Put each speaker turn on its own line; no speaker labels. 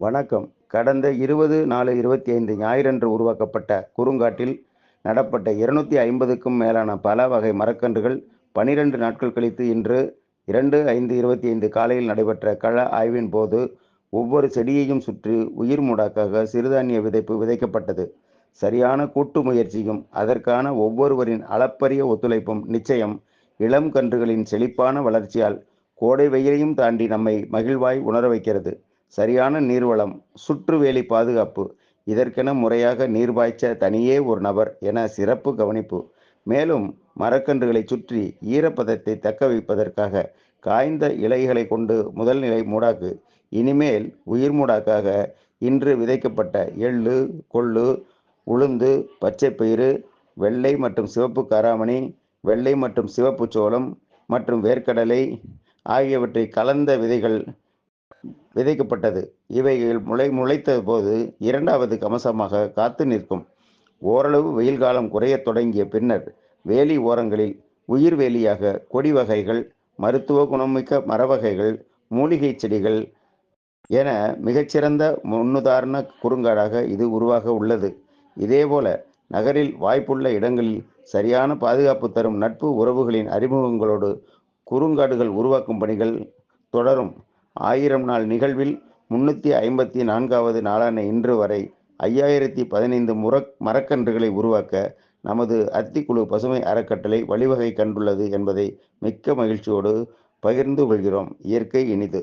வணக்கம். கடந்த இருபது நாலு இருபத்தி ஐந்து ஞாயிறன்று உருவாக்கப்பட்ட குறுங்காட்டில் நடப்பட்ட இருநூத்தி ஐம்பதுக்கும் மேலான பல வகை மரக்கன்றுகள் பனிரெண்டு நாட்கள் கழித்து இன்று இரண்டு ஐந்து இருபத்தி ஐந்து காலையில் நடைபெற்ற கள ஆய்வின் போது ஒவ்வொரு செடியையும் சுற்றி உயிர் மூடாக்காக சிறுதானிய விதைப்பு விதைக்கப்பட்டது. சரியான கூட்டு முயற்சியும் அதற்கான ஒவ்வொருவரின் அளப்பரிய ஒத்துழைப்பும் நிச்சயம் இளம் கன்றுகளின் செழிப்பான வளர்ச்சியால் கோடை வெயிலையும் தாண்டி நம்மை மகிழ்வாய் உணர வைக்கிறது. சரியான நீர்வளம் சுற்றுவேலி பாதுகாப்பு. இதற்கென முறையாக நீர் பாய்ச்ச தனியே ஒரு நபர் என சிறப்பு கவனிப்பு. மேலும் மரக்கன்றுகளை சுற்றி ஈரப்பதத்தை தக்க வைப்பதற்காக காய்ந்த இலைகளை கொண்டு முதல் நிலை மூடாக்கு. இனிமேல் உயிர் மூடாக்காக இன்று விதைக்கப்பட்ட எள்ளு கொள்ளு உளுந்து பச்சைப்பயிறு வெள்ளை மற்றும் சிவப்பு காராமணி வெள்ளை மற்றும் சிவப்பு சோளம் மற்றும் வேர்க்கடலை ஆகியவற்றை கலந்த விதைகள் விதைக்கப்பட்டது. இவைகள் முளை முளைத்த போது இரண்டாவது கமசமாக காத்து நிற்கும். ஓரளவு வெயில் காலம் குறையத் தொடங்கிய பின்னர் வேலி ஓரங்களில் உயிர் வேலியாக கொடி வகைகள் மருத்துவ குணமிக்க மரவகைகள் மூலிகை செடிகள் என மிகச்சிறந்த முன்னுதாரண குறுங்காடாக இது உருவாக உள்ளது. இதேபோல நகரில் வாய்ப்புள்ள இடங்களில் சரியான பாதுகாப்பு தரும் நட்பு உறவுகளின் அறிமுகங்களோடு குறுங்காடுகள் உருவாக்கும் பணிகள் தொடரும். ஆயிரம் நாள் நிகழ்வில் முன்னூற்றி ஐம்பத்தி நான்காவது நாளான இன்று வரை ஐயாயிரத்தி பதினைந்து முறக் மரக்கன்றுகளை உருவாக்க நமது அத்திக்குழு பசுமை அறக்கட்டளை வழிவகை கண்டுள்ளது என்பதை மிக்க மகிழ்ச்சியோடு பகிர்ந்து கொள்கிறோம். இயற்கை இனிது.